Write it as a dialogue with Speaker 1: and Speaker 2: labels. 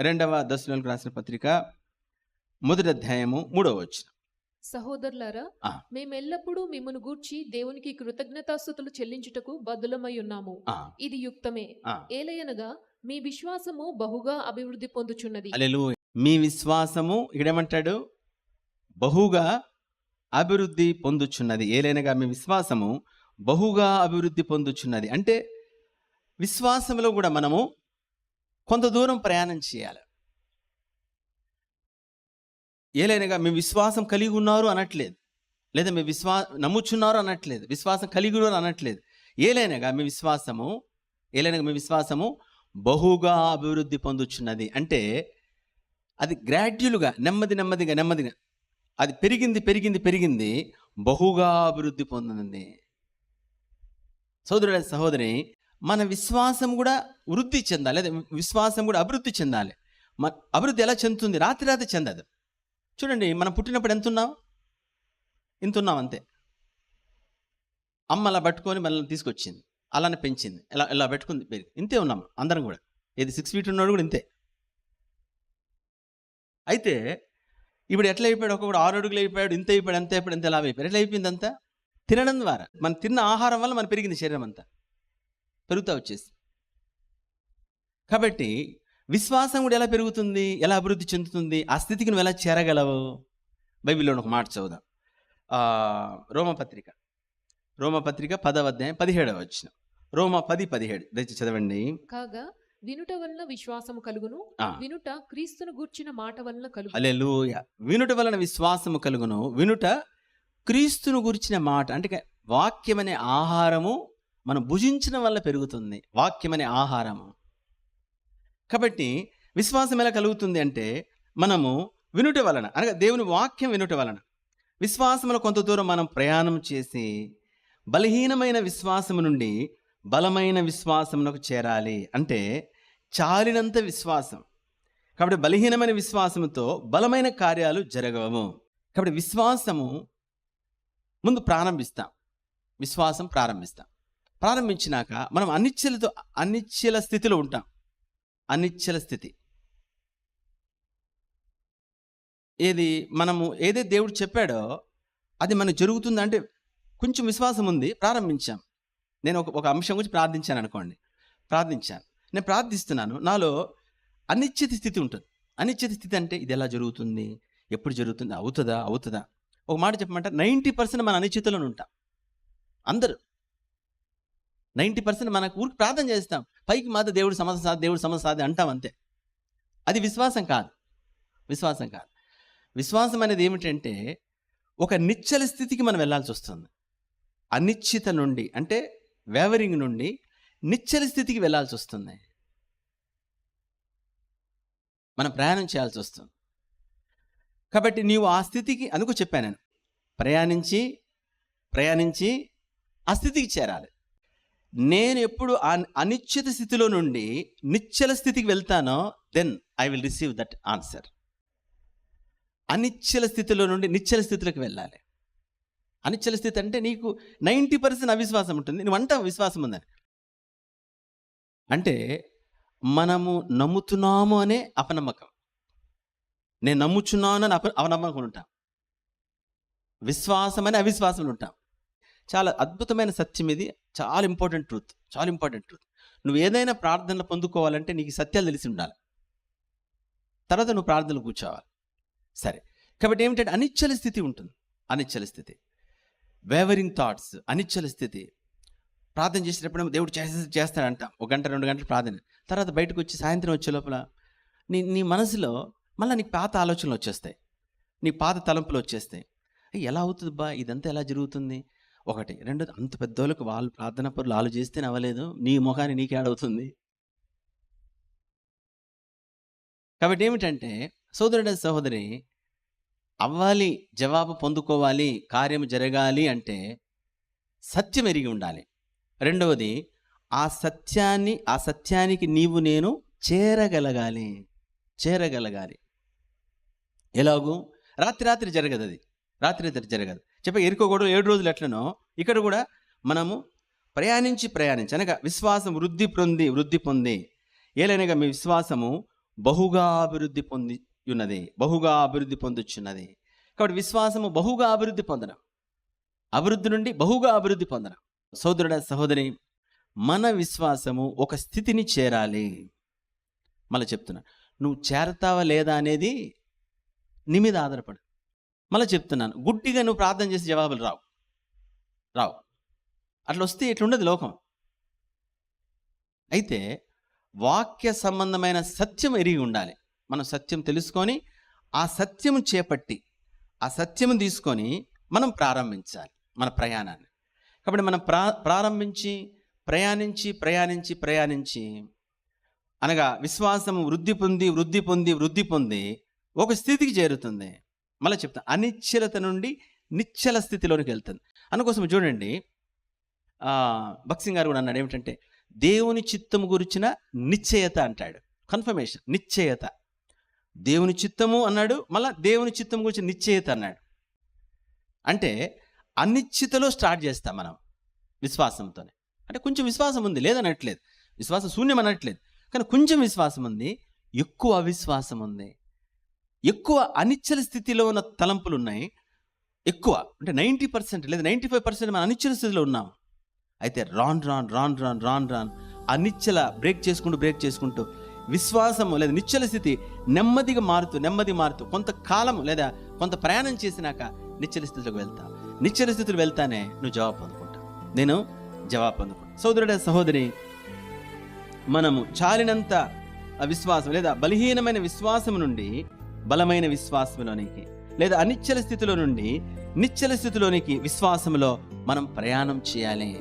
Speaker 1: రెండవ దశలకు రాసిన పత్రిక మొదటి అధ్యాయము మూడవ వచ్చిన
Speaker 2: సహోదరులారా
Speaker 1: ఆ.
Speaker 2: మేమెల్లప్పుడూ మిమ్మను గూర్చి దేవునికి కృతజ్ఞతాస్థుతులు చెల్లించుటకు బద్దులమై ఉన్నాము. ఇది యుక్తమే. ఏలయనగా మీ విశ్వాసము బహుగా అభివృద్ధి పొందుచున్నది.
Speaker 1: మీ విశ్వాసము ఇక్కడేమంటాడు? బహుగా అభివృద్ధి పొందుచున్నది. ఏలైనగా మీ విశ్వాసము బహుగా అభివృద్ధి పొందుచున్నది. అంటే విశ్వాసంలో కూడా మనము కొంత దూరం ప్రయాణం చేయాలి. ఏలైనగా మీ విశ్వాసం కలిగి ఉన్నారు అనట్లేదు. లేదా మీ విశ్వా నమ్ముచున్నారు అనట్లేదు. విశ్వాసం కలిగి ఉన్నారు అనట్లేదు. ఏలైనగా మీ విశ్వాసము ఏలైనగా మీ విశ్వాసము బహుగా అభివృద్ధి పొందుచున్నది. అంటే అది గ్రాడ్యువల్గా నెమ్మది నెమ్మదిగా నెమ్మదిగా అది పెరిగింది పెరిగింది పెరిగింది బహుగా అభివృద్ధి పొందింది. సోదరుడ సహోదరి మన విశ్వాసం కూడా వృద్ధి చెందాలి. అదే విశ్వాసం కూడా అభివృద్ధి చెందాలి. మన అభివృద్ధి ఎలా చెందుతుంది? రాత్రి రాత్రి చెందదు. చూడండి మనం పుట్టినప్పుడు ఎంత ఉన్నాం? ఇంత ఉన్నాం అంతే. అమ్మ అలా పట్టుకొని మనల్ని తీసుకొచ్చింది. అలానే పెంచింది. ఇలా ఇలా పెట్టుకుంది ఇంతే ఉన్నాం అందరం కూడా. ఏది సిక్స్ ఫీట్ ఉన్నాడు కూడా ఇంతే. అయితే ఇప్పుడు ఎట్లా అయిపోయాడు? ఒకడు ఆరు అడుగులు అయిపోయాడు ఇంత అయిపోయాడు అంత అయిపోయాడు ఇంత ఎలా అయిపోయాడు. ఎట్లా అయిపోయింది అంతా తినడం ద్వారా. మనం తిన్న ఆహారం వల్ల మన పెరిగింది శరీరం అంతా. పెరుగుతా వచ్చేసి. కాబట్టి విశ్వాసం కూడా ఎలా పెరుగుతుంది? ఎలా అభివృద్ధి చెందుతుంది? ఆ స్థితికి నువ్వు ఎలా చేరగలవు? బైబిల్లో ఒక మాట చదువుదాం. ఆ, రోమపత్రిక రోమపత్రిక పదవ అధ్యాయం పదిహేడవ వచ్చిన రోమ పది పదిహేడు. దయచేసి చదవండి.
Speaker 2: కాగా వినుట వలన విశ్వాసము కలుగును. వినుట క్రీస్తును గూర్చిన మాట వలన కలుగు
Speaker 1: అలెలుయ వినుట వలన విశ్వాసము కలుగును వినుట క్రీస్తును గురించిన మాట అంటే వాక్యం అనే ఆహారము మనం భుజించడం వల్ల పెరుగుతుంది వాక్యం అనే ఆహారము. కాబట్టి విశ్వాసం ఎలా కలుగుతుంది అంటే మనము వినుట వలన అనగా దేవుని వాక్యం వినుట వలన. విశ్వాసములో కొంత దూరం మనం ప్రయాణం చేసి బలహీనమైన విశ్వాసము నుండి బలమైన విశ్వాసమునకు చేరాలి అంటే చాలినంత విశ్వాసం. కాబట్టి బలహీనమైన విశ్వాసముతో బలమైన కార్యాలు జరగవు కాబట్టి విశ్వాసము ముందు ప్రారంభిస్తాం. విశ్వాసం ప్రారంభిస్తాం. ప్రారంభించినాక మనం అనిశ్చలతో అనిశ్చల స్థితిలో ఉంటాం. అనిశ్చల స్థితి. ఏది మనము ఏదైతే దేవుడు చెప్పాడో అది మనకు జరుగుతుందంటే కొంచెం విశ్వాసం ఉంది ప్రారంభించాం. నేను ఒక ఒక అంశం గురించి ప్రార్థించాను అనుకోండి. ప్రార్థించాను. నేను ప్రార్థిస్తున్నాను నాలో అనిశ్చిత స్థితి ఉంటుంది. అనిశ్చిత స్థితి అంటే ఇది ఎలా జరుగుతుంది? ఎప్పుడు జరుగుతుంది? అవుతుందా? అవుతుందా? ఒక మాట చెప్పమంటే నైంటీ పర్సెంట్ మన అనిశ్చితలోనే ఉంటాం. అందరూ. నైంటీ పర్సెంట్ మనకు ఊరికి ప్రార్థన చేస్తాం. పైకి మాత్రం దేవుడు సమస్య సాధి దేవుడు సమస్య సాధి అంటాం అంతే. అది విశ్వాసం కాదు. విశ్వాసం కాదు. విశ్వాసం అనేది ఏమిటంటే ఒక నిశ్చల స్థితికి మనం వెళ్ళాల్సి వస్తుంది. అనిశ్చిత నుండి అంటే వేవరింగ్ నుండి నిశ్చల స్థితికి వెళ్ళాల్సి వస్తుంది. మనం ప్రయాణం చేయాల్సి వస్తుంది. కాబట్టి నీవు ఆ స్థితికి అందుకు చెప్పాను నేను ప్రయాణించి ప్రయాణించి ఆ స్థితికి చేరాలి. నేను ఎప్పుడు ఆ అనిశ్చిత స్థితిలో నుండి నిశ్చల స్థితికి వెళ్తానో then I will receive that answer అనిశ్చల స్థితిలో నుండి నిశ్చల స్థితిలోకి వెళ్ళాలి. అనిశ్చల స్థితి అంటే నీకు నైంటీ పర్సెంట్ అవిశ్వాసం ఉంటుంది నువ్వు అంటావు విశ్వాసం ఉందని. అంటే మనము నమ్ముతున్నాము అనే అపనమ్మకం. నేను నమ్ముచున్నాను అని అప అవనమ్మకం ఉంటాం. విశ్వాసం అని అవిశ్వాసం ఉంటాం. చాలా అద్భుతమైన సత్యం ఇది. చాలా ఇంపార్టెంట్ ట్రూత్. చాలా ఇంపార్టెంట్ ట్రూత్. నువ్వు ఏదైనా ప్రార్థనలు పొందుకోవాలంటే నీకు సత్యాలు తెలిసి ఉండాలి. తర్వాత నువ్వు ప్రార్థనలు కూర్చోవాలి. సరే. కాబట్టి ఏమిటంటే అనిచ్చల స్థితి ఉంటుంది. అనిశ్చల స్థితి. వేవరింగ్ థాట్స్ అనిచ్చల స్థితి. ప్రార్థన చేసేటప్పుడు దేవుడు చేసే చేస్తాడంట. ఒక గంట రెండు గంటలు ప్రార్థన. తర్వాత బయటకు వచ్చి సాయంత్రం వచ్చే లోపల నీ నీ మనసులో మళ్ళీ నీకు పాత ఆలోచనలు వచ్చేస్తాయి. నీ పాత తలంపులు వచ్చేస్తాయి. ఎలా అవుతుంది బా ఇదంతా ఎలా జరుగుతుంది? ఒకటి. రెండోది అంత పెద్దోళ్ళకి వాళ్ళు ప్రార్థన పరులు వాళ్ళు చేస్తే అవ్వలేదు నీ ముఖాన్ని నీకే ఆడవుతుంది కాబట్టి ఏమిటంటే సోదరుడ సహోదరి అవ్వాలి జవాబు పొందుకోవాలి కార్యం జరగాలి అంటే సత్యం ఎరిగి ఉండాలి. రెండవది ఆ సత్యాన్ని ఆ సత్యానికి నీవు నేను చేరగలగాలి. చేరగలగాలి. ఎలాగూ? రాత్రి రాత్రి జరగదు అది రాత్రి రాత్రి జరగదు. చెప్ప ఎరుకోకూడదు ఏడు రోజులు ఎట్లనో ఇక్కడ కూడా మనము ప్రయాణించి ప్రయాణించి అనగా విశ్వాసం వృద్ధి పొంది వృద్ధి పొంది ఏలైనగా మీ విశ్వాసము బహుగా అభివృద్ధి పొంది ఉన్నది బహుగా అభివృద్ధి పొందుచున్నది. కాబట్టి విశ్వాసము బహుగా అభివృద్ధి పొందడం అభివృద్ధి నుండి బహుగా అభివృద్ధి పొందడం. సోదరుడ సహోదరి మన విశ్వాసము ఒక స్థితిని చేరాలి. మళ్ళీ చెప్తున్నా నువ్వు చేరతావా లేదా అనేది నీ మీద ఆధారపడు మళ్ళీ చెప్తున్నాను. గుడ్డిగా నువ్వు ప్రార్థన చేసి జవాబులు రావు. రావు. అట్లా వస్తే ఇట్లుండదు లోకం? అయితే వాక్య సంబంధమైన సత్యం ఎరిగి ఉండాలి. మనం సత్యం తెలుసుకొని ఆ సత్యం చేపట్టి ఆ సత్యం తీసుకొని మనం ప్రారంభించాలి మన ప్రయాణాన్ని. కాబట్టి మనం ప్రా ప్రారంభించి ప్రయాణించి ప్రయాణించి ప్రయాణించి అనగా విశ్వాసం వృద్ధి పొంది వృద్ధి పొంది వృద్ధి పొంది ఒక స్థితికి చేరుతుంది. మళ్ళీ చెప్తాను. అనిశ్చలత నుండి నిశ్చల స్థితిలోనికి వెళ్తుంది. అందుకోసం చూడండి భక్సింగ్ గారు కూడా అన్నాడు ఏమిటంటే దేవుని చిత్తము గురించిన నిశ్చయత అంటాడు. కన్ఫర్మేషన్ నిశ్చయత. దేవుని చిత్తము అన్నాడు మళ్ళీ దేవుని చిత్తము గురించి నిశ్చయత అన్నాడు. అంటే అనిశ్చితలో స్టార్ట్ చేస్తాం మనం విశ్వాసంతోనే. అంటే కొంచెం విశ్వాసం ఉంది లేదనట్లేదు. విశ్వాసం శూన్యం అనట్లేదు. కానీ కొంచెం విశ్వాసం ఉంది ఎక్కువ అవిశ్వాసం ఉంది. ఎక్కువ అనిశ్చల స్థితిలో ఉన్న తలంపులు ఉన్నాయి. ఎక్కువ అంటే నైంటీ పర్సెంట్ లేదా నైంటీ ఫైవ్ పర్సెంట్ మనం అనిశ్చల స్థితిలో ఉన్నాం. అయితే రాన్ రాన్ రాన్ రాన్ రాన్ రాన్ అనిశ్చల బ్రేక్ చేసుకుంటూ బ్రేక్ చేసుకుంటూ విశ్వాసము లేదా నిశ్చల స్థితి నెమ్మదిగా మారుతూ నెమ్మది మారుతూ కొంతకాలం లేదా కొంత ప్రయాణం చేసినాక నిశ్చల స్థితిలోకి వెళ్తా. నిశ్చల స్థితిలో వెళ్తానే నువ్వు జవాబు పొందుకుంటావు. నేను జవాబు పొందుకుంటాను. సోదరుడ సహోదరి మనము చాలినంత విశ్వాసం లేదా బలహీనమైన విశ్వాసం నుండి బలమైన విశ్వాసంలోనికి లేదా అనిశ్చల స్థితిలో నుండి నిశ్చల స్థితిలోనికి విశ్వాసంలో మనం ప్రయాణం చేయాలి.